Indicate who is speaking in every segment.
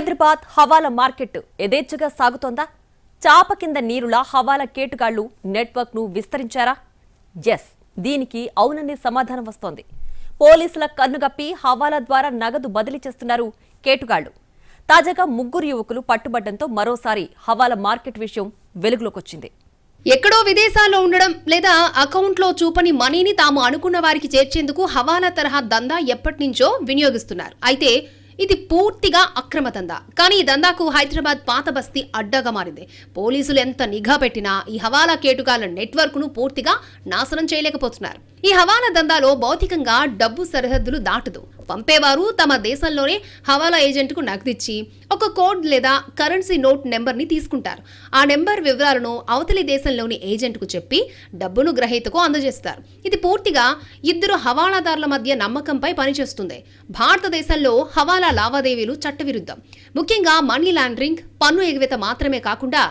Speaker 1: హైదరాబాద్ హవాలా market యథేచ్ఛగా సాగుతోందా? చాప కింద నీరులా హవాలా కేటుగాళ్ళు నెట్వర్క్ను విస్తరించారా? ఎస్ దీనికి అవుననే సమాధానం వస్తోంది. పోలీసుల కన్నుగప్పి హవాలా ద్వారా నగదు బదిలీ చేస్తున్నారు కేటుగాళ్ళు. తాజాగా ముగ్గురు యువకులు పట్టుబడ్డంతో మరోసారి హవాలా మార్కెట్ విషయం వెలుగులోకొచ్చింది.
Speaker 2: ఎక్కడో విదేశాల్లో ఉండడం లేదా అకౌంట్లో చూపని మనీని తాము అనుకున్న వారికి చేర్చేందుకు హవాలా తరహా దందా ఎప్పటి నుంచో వినియోగిస్తున్నారు. అయితే ఇది పూర్తిగా అక్రమ దందా కానీ ఈ దందాకు హైదరాబాద్ పాత బస్తీ అడ్డగా మారింది. పోలీసులు ఎంత నిఘా పెట్టినా ఈ హవాలా కేటుగాల నెట్వర్క్ను పూర్తిగా నాశనం చేయలేకపోతున్నారు. ఈ హవాలా దందాలో భౌతికంగా డబ్బు సరిహద్దులు దాటదు. పంపేవారు తమ దేశంలోనే హవాలా ఏజెంట్కు నగదిచ్చి ఒక కోడ్ లేదా కరెన్సీ నోట్ నెంబర్ని తీసుకుంటారు. ఆ నెంబర్ వివరాలను అవతలి దేశంలోని ఏజెంట్కు చెప్పి డబ్బును గ్రహీతకు అందజేస్తారు. ఇది పూర్తిగా ఇద్దరు హవాలాదారుల మధ్య నమ్మకంపై పనిచేస్తుంది. భారతదేశంలో హవాలా లావాదేవీలు చట్టవిరుద్ధం. ముఖ్యంగా మనీ లాండరింగ్ పన్ను ఎగవేత మాత్రమే కాకుండా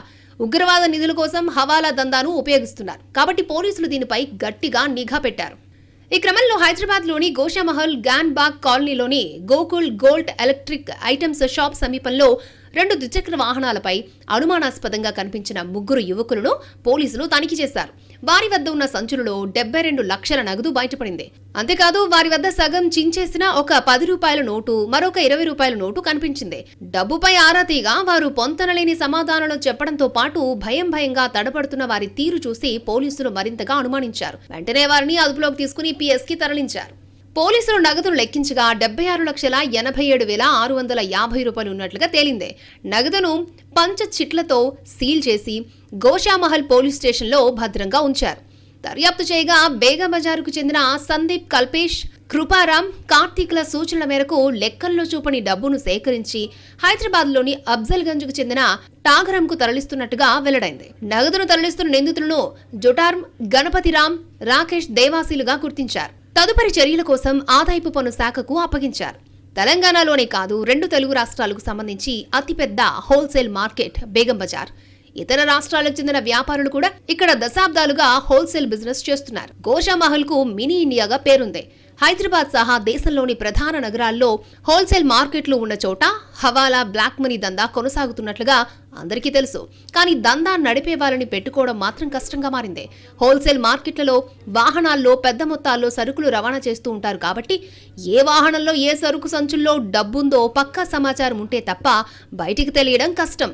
Speaker 2: ఉగ్రవాద నిధుల కోసం హవాలా దందాను ఉపయోగిస్తున్నారు. కాబట్టి పోలీసులు దీనిపై గట్టిగా నిఘా పెట్టారు. ఈ క్రమంలో హైదరాబాద్లోని గోషామహల్ గాన్బాగ్ కాలనీలోని Gokul gold electric items shop సమీపంలో రెండు ద్విచక్ర వాహనాలపై అనుమానాస్పదంగా కనిపించిన ముగ్గురు యువకులను పోలీసులు తనిఖీ చేశారు. వారి వద్ద ఉన్న సంచులలో డెబ్బై రెండు లక్షల నగదు బయటపడింది. అంతేకాదు వారి వద్ద సగం చించేసిన ఒక పది రూపాయల నోటు మరొక ఇరవై రూపాయల నోటు కనిపించింది. డబ్బుపై ఆరాతీగా వారు పొంతనలేని సమాధానాలు చెప్పడంతో పాటు భయం భయంగా తడబడుతున్న వారి తీరు చూసి పోలీసులు మరింతగా అనుమానించారు. వెంటనే వారిని అదుపులోకి తీసుకుని పిఎస్కి తరలించారు. పోలీసులు నగదును లెక్కించగా డెబ్బై ఆరు లక్షల ఎనభై ఏడు వేల ఆరు వందల యాభై రూపాయలు ఉన్నట్లుగా తేలింది. నగదును పంచ చిట్లతో సీల్ చేసి గోషామహల్ పోలీస్ స్టేషన్లో భద్రంగా ఉంచారు. దర్యాప్తు చేయగా బేగబజారుకు చెందిన సందీప్ కల్పేష్ కృపారాం కార్తీక్ల సూచనల మేరకు లెక్కల్లో చూపని డబ్బును సేకరించి హైదరాబాద్లోని అఫ్జల్గంజ్కు చెందిన టాగరంకు తరలిస్తున్నట్టుగా వెల్లడైంది. నగదును తరలిస్తున్న నిందితులను జొటార్మ్ గణపతిరామ్ రాకేష్ దేవాసీలుగా గుర్తించారు. తదుపరి చర్యల కోసం ఆదాయపు పన్ను శాఖకు అప్పగించారు. తెలంగాణలోనే కాదు రెండు తెలుగు రాష్ట్రాలకు సంబంధించి అతిపెద్ద హోల్సేల్ మార్కెట్ బేగం బజార్. ఇతర రాష్ట్రాలకు చెందిన వ్యాపారులు కూడా ఇక్కడ దశాబ్దాలుగా హోల్సేల్ బిజినెస్ చేస్తున్నారు. గోషామహల్కు మినీ ఇండియాగా పేరుంది. హైదరాబాద్ సహా దేశంలోని ప్రధాన నగరాల్లో హోల్సేల్ మార్కెట్లు ఉన్న చోట హవాలా బ్లాక్ మనీ దందా కొనసాగుతున్నట్లుగా అందరికీ తెలుసు. కానీ దందా నడిపే వాళ్ళని పెట్టుకోవడం మాత్రం కష్టంగా మారింది. హోల్సేల్ మార్కెట్లలో వాహనాల్లో పెద్ద మొత్తాల్లో సరుకులు రవాణా చేస్తూ ఉంటారు కాబట్టి ఏ వాహనంలో ఏ సరుకు సంచుల్లో డబ్బుందో పక్కా సమాచారం ఉంటే తప్ప బయటికి తెలియడం కష్టం.